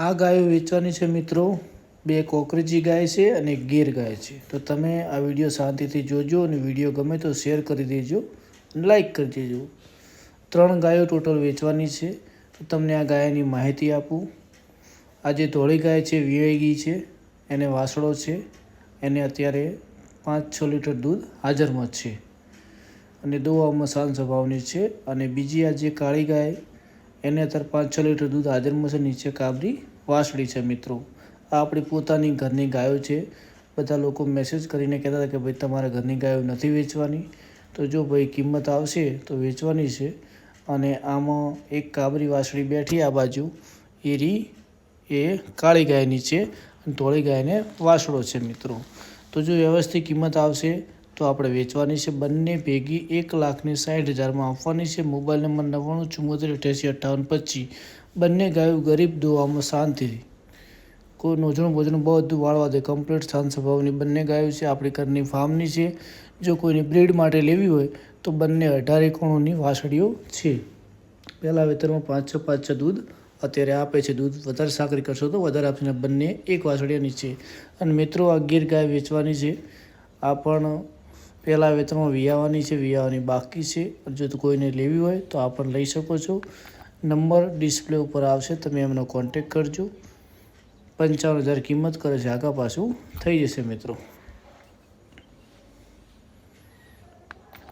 આ ગાયો વેચવાની છે મિત્રો. બે કોકરેજી ગાય છે અને ગીર ગાય છે. તો તમે આ વીડિયો શાંતિથી જોજો અને વીડિયો ગમે તો શેર કરી દેજો અને લાઈક કરી દેજો. ત્રણ ગાયો ટોટલ વેચવાની છે. તો તમને આ ગાયની માહિતી આપું. આ જે ધોળી ગાય છે, વિવેગી છે, એને વાસળો છે. એને અત્યારે પાંચ છ લીટર દૂધ હાજરમાં છે. અને દોવામાં શાંત સ્વભાવની છે. અને બીજી આ જે કાળી ગાય, એને અત્યારે પાંચ છ લીટર દૂધ હાજરમાં છે, નીચે કાબરી વાસળી છે મિત્રો. આ આપણી પોતાની ઘરની ગાયો છે. બધા લોકો મેસેજ કરીને કહેતા હતા કે ભાઈ તમારા ઘરની ગાયો નથી વેચવાની. તો જો ભાઈ કિંમત આવશે તો વેચવાની છે. અને આમાં એક કાબરી વાસળી બેઠી આ બાજુ. એ રી એ કાળી ગાયની છે અને ધોળી ગાયને વાસળો છે મિત્રો. તો જો વ્યવસ્થિત કિંમત આવશે તો આપણે વેચવાની છે. બંને ભેગી એક લાખની સાઠ હજારમાં આપવાની છે. મોબાઈલ નંબર નવ્વાણું ચુમ્મોતેર અઠ્યાસી, અઠ્ઠાવન, પચીસ. બંને ગાયો ગરીબ દોવામાં શાંતિથી કોઈ નોજણું બોજણું બધું વાળવા દે. કમ્પ્લીટ શાંત સ્વભાવની બંને ગાયો છે. આપણી ઘરની ફાર્મની છે. જો કોઈની બ્રીડ માટે લેવી હોય, તો બંને અઢાર એકોણોની વાસળીઓ છે. પહેલાં વેતરમાં પાંચ છ પાંચ છ દૂધ. અત્યારે આપે છે દૂધ. વધારે સાકરી કરશો તો વધારે આપશે ને બંને એક વાસળીઓની છે અને મિત્રો, આ ગીર ગાય વેચવાની છે. આ પણ પહેલાં વેતરમાં વિયાવાની છે. વિયાવાની બાકી છે. જો કોઈને લેવી હોય, તો આ પણ લઈ શકો છો. નંબર ડિસ્પ્લે ઉપર આવશે, તમે એમનો કોન્ટેક કરજો. પંચાવન હજાર કિંમત કરે છે, આગા પાછું થઈ જશે મિત્રો.